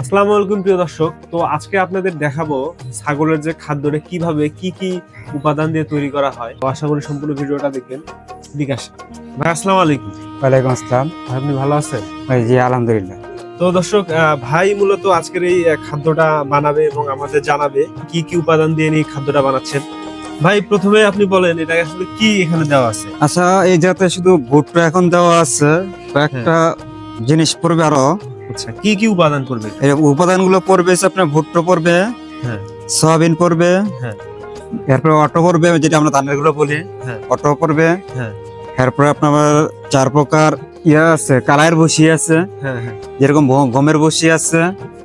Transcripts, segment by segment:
আসসালামু আলাইকুম প্রিয় দর্শক। তো আজকে আপনাদের দেখাবো ছাগলের যে খাদ্যটা কীভাবে কি কি উপাদান দিয়ে তৈরি করা হয়। তো আশা করি সম্পূর্ণ ভিডিওটা দেখবেন। বিকাশ ভাই আসসালামু আলাইকুম। ওয়ালাইকুম আসসালাম। আপনি ভালো আছেন? ওই জি আলহামদুলিল্লাহ। তো দর্শক ভাই মূলত আজকের এই খাদ্যটা বানাবে এবং আমাদের জানাবে কি কি উপাদান দিয়ে এই খাদ্যটা বানাচ্ছেন। ভাই প্রথমে আপনি বলেন এটা আসলে কি এখানে দেওয়া আছে? আচ্ছা এই যাতে শুধু ভুট্টা এখন দেওয়া আছে। একটা জিনিস পড়বে আরও আচ্ছা কি কি উপাদান করবে এই উপাদানগুলো পড়বে আপনার ভুট্টা পড়বে হ্যাঁ। সয়াবিন পড়বে হ্যাঁ। এরপরে অটো পড়বে যেটা আমরা ধানেরগুলো বলি হ্যাঁ। অটো পড়বে হ্যাঁ। এরপরে আপনার চার প্রকার ইয়ে আছে কালাইয়ের বসি আছে হ্যাঁ হ্যাঁ যেরকম গমের বসি আছে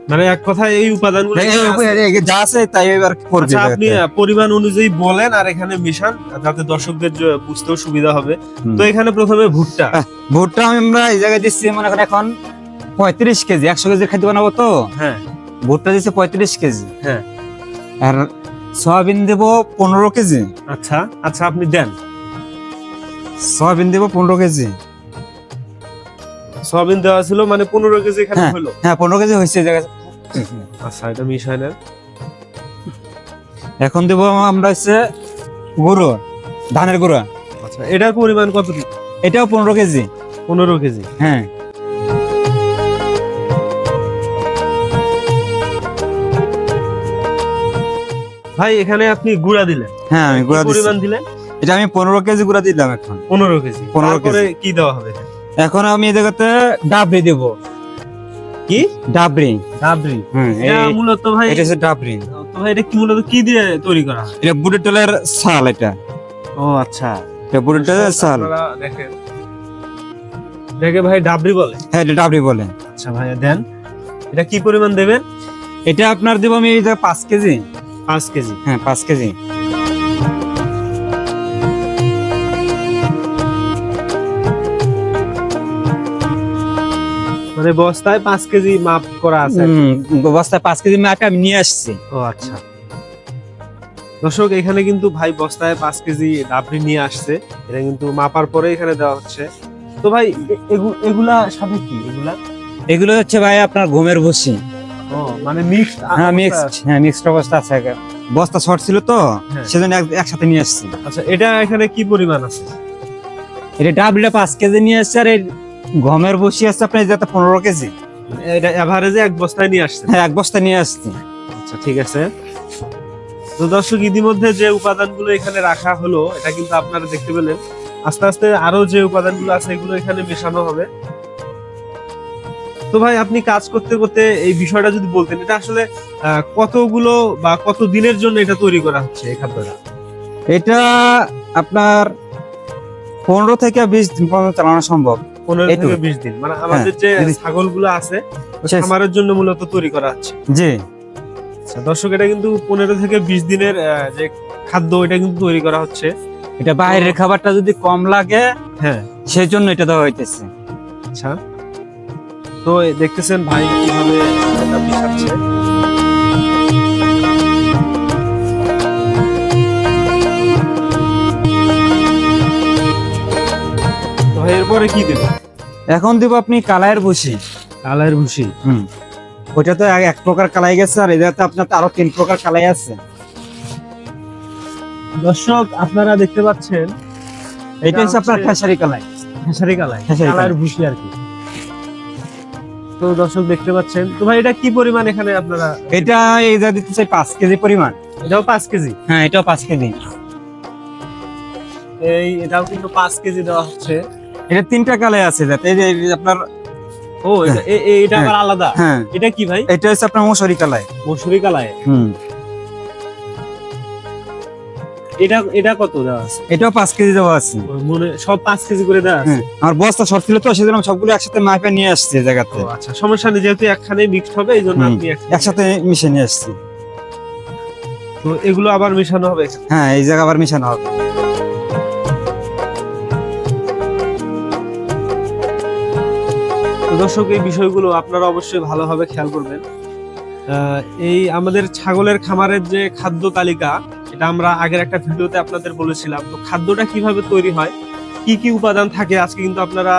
মানে এক কথায় এই উপাদানগুলো এই- যা আছে তাই এবার আচ্ছা আপনি পরিমাণ অনুযায়ী বলেন আর এখানে মিশান যাতে দর্শকদের বুঝতেও সুবিধা হবে তো এখানে প্রথমে ভুট্টা ভুট্টা আমরা এই জায়গায় দিচ্ছি মনে এখন পঁয়ত্রিশ কেজি একশো কেজি খাদ্য বানাবো তো? হ্যাঁ। ভুট্টা দিচ্ছে পঁয়ত্রিশ কেজি। হ্যাঁ। আর সয়াবিন দেবো পনেরো কেজি। আচ্ছা আচ্ছা আপনি দেন। সয়াবিন দেবো পনেরো কেজি। সয়াবিন দেওয়া ছিল মানে পনেরো কেজি এখানে হ্যাঁ। হলো? হ্যাঁ পনেরো কেজি হয়েছে আচ্ছা এটা মিশাই নেন। এখন দেবো আমরা হচ্ছে গুঁড়ো ধানের গুঁড়ো। আচ্ছা এটার পরিমাণ কতটুকু এটাও পনেরো কেজি। পনেরো কেজি। হ্যাঁ। ভাই এখানে আপনি গুড়া দিলেন। হ্যাঁ আমি গুঁড়া পরিমাণ দিলেন? এটা আমি পনেরো কেজি গুঁড়া দিলাম এখন। পনেরো কেজি। 15 তারপরে কি দেওয়া হবে এখন? আমি এই জায়গাতে ডাবরি দেবো। কি? ডাবরি ডাবরি হ্যাঁ এটা মূলত ভাই এটা হচ্ছে ডাবরি তো ভাই এটা কি মূলত কি দিয়ে তৈরি করা এটা বুটের তেলের ছাল এটা। ও আচ্ছা। এটা বুটের তেলের ছাল। আপনারা দেখেন। দেখে ভাই ডাবরি বলে? হ্যাঁ এটা ডাবরি বলে। আচ্ছা ভাইয়া দেন। এটা কি পরিমাণ দেবেন? এটা আপনার দেবো আমি এই যে পাঁচ কেজি। পাঁচ কেজি। হ্যাঁ পাঁচ কেজি। মানে বস্তায় পাঁচ কেজি মাপ করা আছে। বস্তায় পাঁচ কেজি মাপে আমি নিয়ে আসছি। ও আচ্ছা। দর্শক এখানে কিন্তু ভাই বস্তায় পাঁচ কেজি ডাবরি নিয়ে আসছে। এটা কিন্তু মাপার পরে এখানে দেওয়া হচ্ছে। তো ভাই এগুলা সাথে কি? এগুলা? এগুলো হচ্ছে ভাই আপনার গমের ভুসি। ও মানে মিক্স হ্যাঁ মিক্সড হ্যাঁ মিক্সড অবস্থা আছে। বস্তা শর্ট ছিল তো হ্যাঁ। সেজন্য একসাথে নিয়ে আসছি। আচ্ছা এটা এখানে কি পরিমাণ আছে? এটা ডাবলিটা পাঁচ কেজি নিয়ে আসছে আর এই গমের ভুসি আছে আপনার যাতে পনেরো কেজি। মানে এটা এভারেজে এক বস্তায় নিয়ে আসছে? হ্যাঁ এক বস্তা নিয়ে আসছি। আচ্ছা ঠিক আছে। তো দর্শক ইতিমধ্যে যে উপাদানগুলো এখানে রাখা হলো এটা কিন্তু আপনারা দেখতে পেলেন। আস্তে আস্তে আরও যে উপাদানগুলো আছে এগুলো এখানে মেশানো হবে। তো ভাই আপনি কাজ করতে করতে এই বিষয়টা যদি বলতেন এটা আসলে কতগুলো বা কত দিনের জন্য এটা তৈরি করা হচ্ছে এই খাদ্যটা? এটা আপনার পনেরো থেকে বিশ দিন পর্যন্ত চালানো সম্ভব। পনেরো থেকে বিশ দিন মানে আমাদের যে এই- ছাগলগুলো আছে খামারের জন্য মূলত তৈরি করা হচ্ছে। জি। আচ্ছা দর্শক এটা কিন্তু পনেরো থেকে বিশ দিনের যে খাদ্য এটা কিন্তু তৈরি করা হচ্ছে। এটা বাইরের খাবারটা যদি কম লাগে হ্যাঁ। সেই জন্য এটা দেওয়া হইতেছে। আচ্ছা। তো দেখতেছেন ভাই কীভাবে মিশাচ্ছে এরপরে কি দেবে এখন দিব আপনি কালাইয়ের ভুসি। কালের ভুসি? হুম। ওইটা তো এক- প্রকার কালাই গেছে আর এটাতে আপনার আরও তিন প্রকার কালাই আছে। দর্শক আপনারা দেখতে পাচ্ছেন এটা হচ্ছে আপনার খেসারি কালাই। খেসারি কালাই খেসারি কালাই। ভুসি আর কি। তো দর্শক দেখতে পাচ্ছেন। তো ভাই এটা কি পরিমাণ এখানে আপনারা এটা এই যা দিতে চাই পাঁচ কেজি পরিমাণ। এটাও পাঁচ কেজি? হ্যাঁ এটাও পাঁচ কেজি। এই এটাও কিন্তু পাঁচ কেজি দেওয়া হচ্ছে। এটা তিনটা কালে আছে যাতে এই যে আপনার ও এটা এ- এটা আবার আলাদা? হ্যাঁ। এটা কি ভাই? এটা হচ্ছে আপনার মশুরি কালায় মশুরি কালায় হুম। এটা এটা কত দেওয়া আছে? এটাও পাঁচ কেজি দেওয়া আছে। মনে সব পাঁচ কেজি করে দেওয়া আছে? হ্যাঁ আমার বস্তা শর্ট ছিল তো সেজন্য সবগুলো একসাথে মাপে নিয়ে আসছি এই জায়গাতে। আচ্ছা সমস্যা নেই যেহেতু একখানে মিক্সড হবে এই জন্য আপনি একসাথে- মিশে নিয়ে আসছি। তো এগুলো আবার মেশানো হবে। হ্যাঁ এই জায়গা আবার মিশানো হবে। দর্শক এই বিষয়গুলো আপনারা অবশ্যই ভালোভাবে খেয়াল করবেন। আহ, এই আমাদের ছাগলের খামারের যে খাদ্য তালিকা এটা আমরা আগের একটা ভিডিওতে আপনাদের বলেছিলাম। তো খাদ্যটা কীভাবে তৈরি হয় কি কি উপাদান থাকে আজকে কিন্তু আপনারা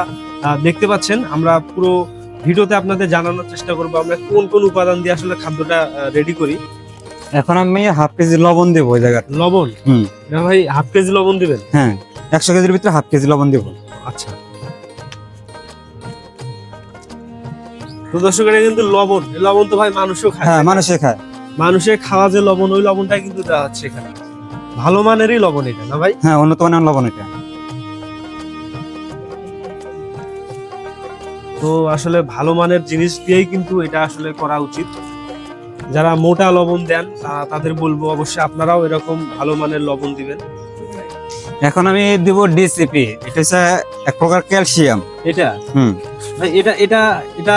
দেখতে পাচ্ছেন। আমরা পুরো ভিডিওতে আপনাদের জানানোর চেষ্টা করব আমরা কোন কোন উপাদান দিয়ে আসলে খাদ্যটা রেডি করি। এখন আমি হাফ কেজি লবণ দেবো ওই জায়গায় লবণ? হুম। ভাই হাফ কেজি লবণ দিবেন? হ্যাঁ একশো কেজির ভিতরে হাফ কেজি লবণ দেবো। আচ্ছা। তো দর্শকেরা কিন্তু লবণ। লবণ তো ভাই মানুষও খায়। হ্যাঁ মানুষে খায়। মানুষের খাওয়া যে লবণ ওই লবণটা কিন্তু দেওয়া হচ্ছে এখানে। ভালো মানেরই লবণ এটা না ভাই? হ্যাঁ উন্নত মানের লবণ এটা। তো আসলে ভালো মানের জিনিস দিয়েই কিন্তু এটা আসলে করা উচিত। যারা মোটা লবণ দেন তাদের বলব অবশ্যই আপনারাও এরকম ভালো মানের লবণ দিবেন। এখন আমি দিব ডিসিপি এটা হচ্ছে এক প্রকার ক্যালসিয়াম। এটা? হুম। ভাই এটা এটা এটা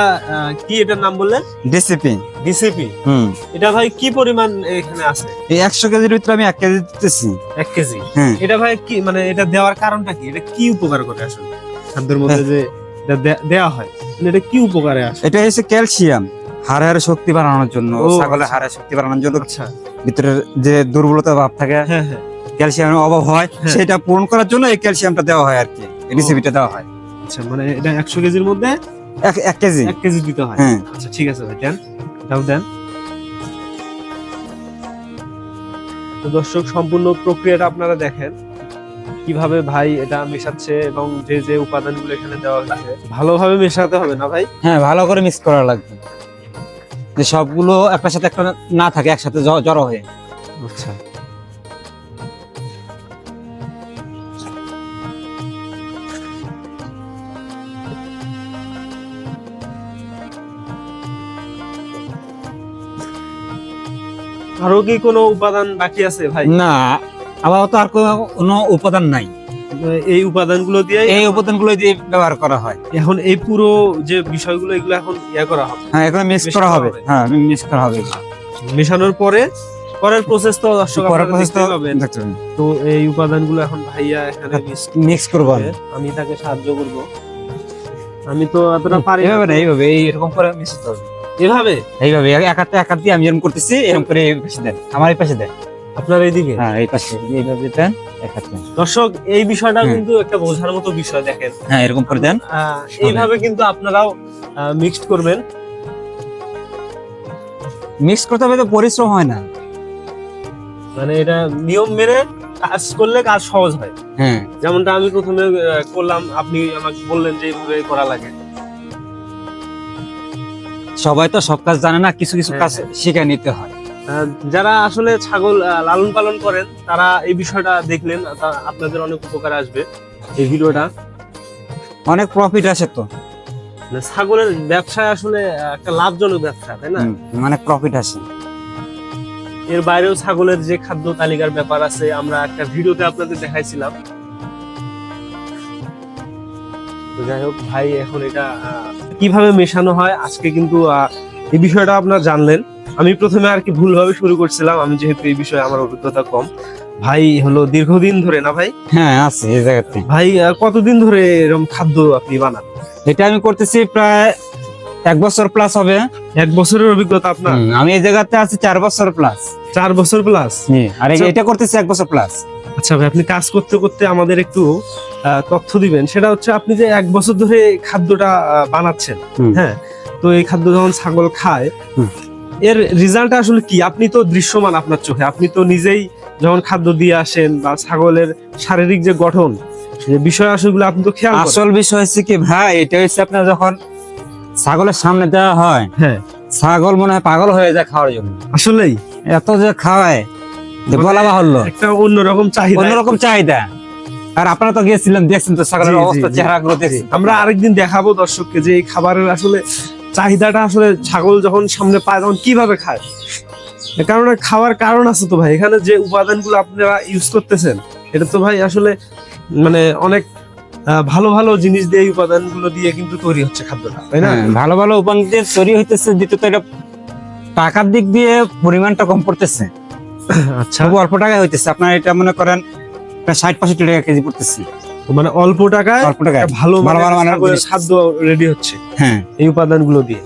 কি এটার নাম বললেন? ডিসিপি ডিসিপি হুম। এটা ভাই কি পরিমাণ এখানে আছে? এই একশো কেজির ভিতরে আমি কেজি দিতেছি। কেজি? হ্যাঁ। এটা ভাই কি মানে এটা দেওয়ার কারণটা কি? এটা কি উপকার করে আসলে? খাদ্যের মধ্যে যে এটা হয় মানে এটা কি উপকারে আসে? এটা হচ্ছে ক্যালসিয়াম হাড়ের শক্তি বাড়ানোর জন্য ছাগলের। হাড়ের শক্তি বাড়ানোর জন্য। আচ্ছা। ভিতরে যে দুর্বলতা ভাব থাকে হ্যাঁ হ্যাঁ। ক্যালসিয়ামের অভাব হয় হ্যাঁ। সেটা পূরণ করার জন্য এই ক্যালসিয়ামটা দেওয়া হয় আর কি রেসিপিটা দেওয়া হয়। আচ্ছা মানে এটা একশো কেজির মধ্যে এক কেজি। এক কেজি দিতে হয়। হ্যাঁ। আচ্ছা ঠিক আছে ভাই দেন। এটাও দেন। তো দর্শক সম্পূর্ণ প্রক্রিয়াটা আপনারা দেখেন। কীভাবে ভাই এটা মেশাচ্ছে এবং যে যে উপাদানগুলো এখানে দেওয়া হয়েছে। ভালোভাবে মেশাতে হবে না ভাই? হ্যাঁ ভালো করে মিক্স করা লাগবে। যে সবগুলো একটার সাথে একটা না থাকে একসাথে জড়ো হয়ে। আচ্ছা। আরও কি কোনো উপাদান বাকি আছে ভাই? না আপাতত আর কোনো- উপাদান নাই। এই উপাদানগুলো দিয়ে এই উপাদানগুলো দিয়ে ব্যবহার করা হয়। এখন এই পুরো যে বিষয়গুলো এগুলো এখন ইয়া করা হবে। হ্যাঁ এগুলো মিক্স করা করা হবে। হ্যাঁ মিক্স করা হবে। মেশানোর পরে পরের প্রসেস তো দর্শক পরের প্রসেস তো তো এই উপাদানগুলো এখন ভাইয়া এখানে মিক্স করব আমি। তাকে সাহায্য করব। আমি তো এতটা পারি না। এইভাবে না এইভাবে এই এরকম করে করতে হবে। এভাবে? এইভাবে এক হাতে এক হাত দিয়ে আমি যেরকম করতেছি এরকম করে এই পাশে দেন। আমার এই পাশে দেন। আপনার এইদিকে? হ্যাঁ এই পাশে এইভাবে দেন এক হাতে দর্শক এই বিষয়টা কিন্তু একটা বোঝার মতো বিষয় দেখেন। হ্যাঁ এরকম করে দেন। এইভাবে কিন্তু আপনারাও মিক্সড করবেন। মিক্স করতে হবে তো পরিশ্রম হয় না। মানে এটা নিয়ম মেনে কাজ করলে কাজ সহজ হয়। হ্যাঁ। যেমনটা আমি প্রথমে করলাম আপনি আমাকে বললেন যে এইভাবে করা লাগে। সবাই তো সব কাজ জানে না কিছু কিছু হ্যাঁ, কাজ শিখে নিতে হয়। যারা আসলে ছাগল লালন পালন করেন তারা এই বিষয়টা দেখলেন আপনাদের অনেক উপকার আসবে এই ভিডিওটা। অনেক প্রফিট আসে তো। মানে ছাগলের ব্যবসায় আসলে একটা লাভজনক ব্যবসা তাই না? অনেক প্রফিট আসে। এর বাইরেও ছাগলের যে খাদ্য তালিকার ব্যাপার আছে আমরা একটা ভিডিওতে আপনাদের দেখাইছিলাম। যাই হোক ভাই এখন এটা কীভাবে মেশানো হয় আজকে কিন্তু এই বিষয়টা আপনারা জানলেন। আমি প্রথমে আর কি ভুলভাবে শুরু করছিলাম আমি যেহেতু এই বিষয়ে আমার অভিজ্ঞতা কম। ভাই হলো দীর্ঘদিন ধরে না ভাই? হ্যাঁ আছে এই জায়গাতে। ভাই আহ, কতদিন ধরে এরকম খাদ্য আপনি বানান? এটা আমি করতেছি প্রায় এক বছর প্লাস হবে। এক বছরের অভিজ্ঞতা আপনার? আমি এই জায়গাতে আছি চার বছর প্লাস চার বছর প্লাস আর আচ্ছা। এটা করতেছি এক বছর প্লাস আচ্ছা ভাই আপনি কাজ করতে করতে আমাদের একটু তথ্য দিবেন। সেটা হচ্ছে আপনি যে এক বছর ধরে খাদ্যটা বানাচ্ছেন হ্যাঁ? তো এই খাদ্য যখন ছাগল খায় এর রেজাল্ট আসলে কি? আপনি তো দৃশ্যমান আপনার চোখে। আপনি তো নিজেই যখন খাদ্য দিয়ে আসেন বা ছাগলের শারীরিক যে গঠন যে বিষয় আসলে আপনি তো খেয়াল আসল বিষয় হচ্ছে কি ভাই এটা হচ্ছে আপনার যখন ছাগলের সামনে দেওয়া হয় হ্যাঁ। ছাগল মনে হয় পাগল হয়ে যায় খাওয়ার জন্য। আসলেই? এত যে খাওয়ায় বলা বাহুল্য। একটা অন্যরকম চাহিদা অন্যরকম চাহিদা। আর আপনারা তো গিয়েছিলেন দেখছেন তো জি, অবস্থা জি। চেহারা গুলো দেখছেন। আমরা আরেকদিন দেখাবো দর্শককে যে এই খাবারের আসলে চাহিদাটা আসলে ছাগল যখন সামনে পায় তখন কীভাবে খায়। কারণে খাওয়ার কারণ আছে তো ভাই। এখানে যে উপাদানগুলো আপনারা ইউজ করতেছেন এটা তো ভাই আসলে মানে অনেক ভালো ভালো জিনিস দিয়ে এই উপাদানগুলো দিয়ে কিন্তু তৈরি হচ্ছে খাদ্যটা তাই না? হ্যাঁ, ভালো ভালো উপাদান দিয়ে তৈরি হইতেছে দ্বিতীয়ত এটা টাকার দিক দিয়ে পরিমাণটা কম পড়তেছে। আচ্ছা। খুব অল্প টাকায় হইতেছে। আপনার এটা মনে করেন ষাট পঁয়ষট্টি টাকা কেজি পড়তেছে। মানে অল্প টাকায় অল্প টাকায়। ভালো ভালো মানের। খাদ্য রেডি হচ্ছে। হ্যাঁ। এই উপাদানগুলো দিয়ে।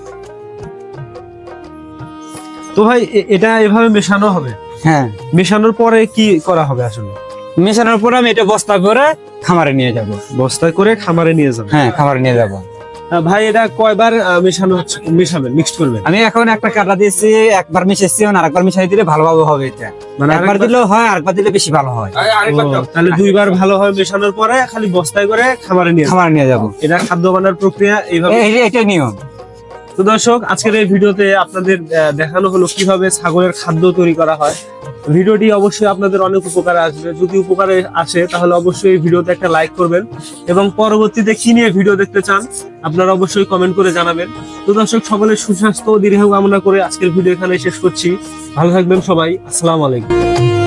তো ভাই এটা এভাবে মেশানো হবে? হ্যাঁ। মেশানোর পরে কি করা হবে আসলে? মেশানোর পরে আমি এটা বস্তা করে খামারে নিয়ে যাব। বস্তা করে খামারে নিয়ে যাবে হ্যাঁ খামারে নিয়ে যাব। ভাই এটা কয়বার মেশানো হচ্ছে? মেশাবেন মিক্সড করবেন? আমি এখন একটা কাটা দিয়েছি একবার মিশাইছি আর একবার মিশাই দিলে ভালোভাবে হবে এটা। মানে একবার দিলে দিলেও হয় আরেকবার দিলে বেশি ভালো হয়। তাহলে দুইবার ভালো হয় মেশানোর পরে খালি বস্তায় করে খামারে নিয়ে খামারে নিয়ে যাব। এটা খাদ্য বানানোর প্রক্রিয়া এইভাবে এটা এটাই নিয়ম। তো দর্শক, আজকের এই ভিডিওতে আপনাদের দেখানো হলো কীভাবে ছাগলের খাদ্য তৈরি করা হয়। ভিডিওটি অবশ্যই আপনাদের অনেক উপকারে আসবে। যদি উপকারে আসে, তাহলে অবশ্যই এই ভিডিওতে একটা লাইক করবেন এবং পরবর্তীতে কি নিয়ে ভিডিও দেখতে চান, আপনারা অবশ্যই কমেন্ট করে জানাবেন। তো দর্শক, সকলের সুস্বাস্থ্য দীর্ঘ কামনা করে আজকের ভিডিও এখানে শেষ করছি। ভালো থাকবেন সবাই। আসসালামু আলাইকুম।